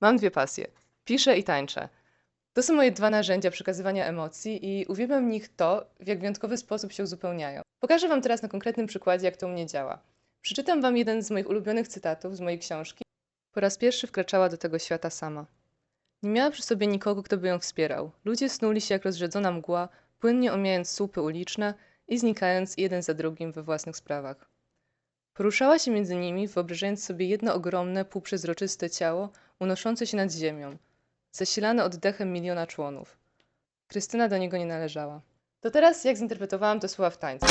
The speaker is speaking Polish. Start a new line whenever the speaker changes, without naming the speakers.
Mam dwie pasje. Piszę i tańczę. To są moje dwa narzędzia przekazywania emocji i uwielbiam w nich to, w jak wyjątkowy sposób się uzupełniają. Pokażę Wam teraz na konkretnym przykładzie, jak to u mnie działa. Przeczytam Wam jeden z moich ulubionych cytatów z mojej książki. Po raz pierwszy wkraczała do tego świata sama. Nie miała przy sobie nikogo, kto by ją wspierał. Ludzie snuli się jak rozrzedzona mgła, płynnie omijając słupy uliczne i znikając jeden za drugim we własnych sprawach. Poruszała się między nimi, wyobrażając sobie jedno ogromne, półprzezroczyste ciało unoszące się nad ziemią, zasilane oddechem miliona członów. Krystyna do niego nie należała. To teraz jak zinterpretowałam te słowa w tańcu.